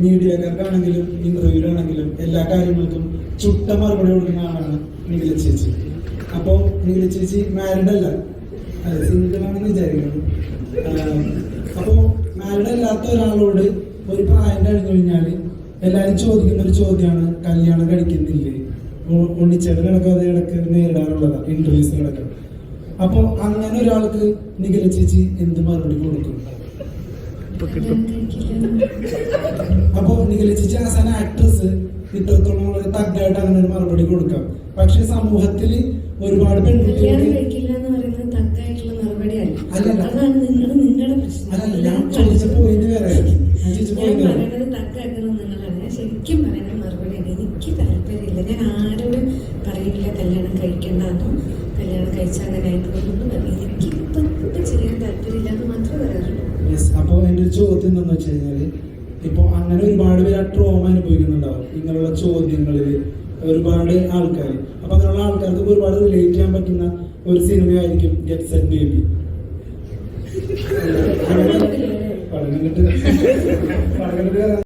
മീഡിയക്കാർക്കാണെങ്കിലും ഇന്റർവ്യൂലാണെങ്കിലും എല്ലാ കാര്യങ്ങൾക്കും ചുട്ട മറുപടി കൊടുക്കുന്ന ആളാണ് നിഖില ചേച്ചി. അപ്പോ നിഖില ചേച്ചി മാരിഡ് അല്ല സിംഗിളാണെന്ന് വിചാരിക്കുന്നു. ആഹ് അപ്പോ മാരിഡ് അല്ലാത്ത ഒരാളോട് ഒരു പ്രായം കഴിഞ്ഞു കഴിഞ്ഞാൽ എല്ലാവരും ചോദിക്കുന്ന ഒരു ചോദ്യമാണ് കല്യാണം കഴിക്കുന്നില്ലേ? ഉണ്ണിച്ചേട്ടനടക്കം അത് ഇടയ്ക്ക് നേരിടാറുള്ളതാണ് ഇന്റർവ്യൂസിലടക്കം അപ്പോൾ അങ്ങനെ ഒരാൾക്ക് നിഖില ചേച്ചി എന്ത് മറുപടി കൊടുക്കും? അപ്പൊ കിട്ടും. അപ്പൊ ആൻ ആക്ട്രസ് ഇത്രത്തോളം തഗ്ഗായിട്ട് അങ്ങനെ ഒരു മറുപടി കൊടുക്കാം. പക്ഷെ സമൂഹത്തിൽ ഒരുപാട് പെൺകുട്ടികൾ അല്ലല്ല. ഞാൻ ചോദിച്ച പോയിന്റ് വേറെ ഞാൻ ചോദിച്ച പോയിന്റ് വേറെ ശരിക്കും പറയുന്ന മറുപടിയാണ് എനിക്ക് താല്പര്യമില്ല. ഞാൻ ആരോടും പറയില്ല കല്യാണം കഴിക്കണ്ടെന്നോ കല്യാണം കഴിച്ചാൽ അങ്ങനെ ആയിക്കോളൂ എനിക്ക് ഒരു ചോദ്യം എന്താന്ന് വെച്ച് കഴിഞ്ഞാൽ ഇപ്പോൾ അങ്ങനെ ഒരുപാട് പേര് ആ ട്രോമ അനുഭവിക്കുന്നുണ്ടാവും. ഇങ്ങനെയുള്ള ചോദ്യങ്ങളിൽ ഒരുപാട് ആൾക്കാർ അപ്പോൾ അങ്ങനെയുള്ള ആൾക്കാർക്ക് ഒരുപാട് റിലേറ്റ് ചെയ്യാൻ പറ്റുന്ന ഒരു സിനിമയായിരിക്കും ഗെറ്റ് സെറ്റ് ബേബി പഠനം കിട്ടുക പഠനം കിട്ടുക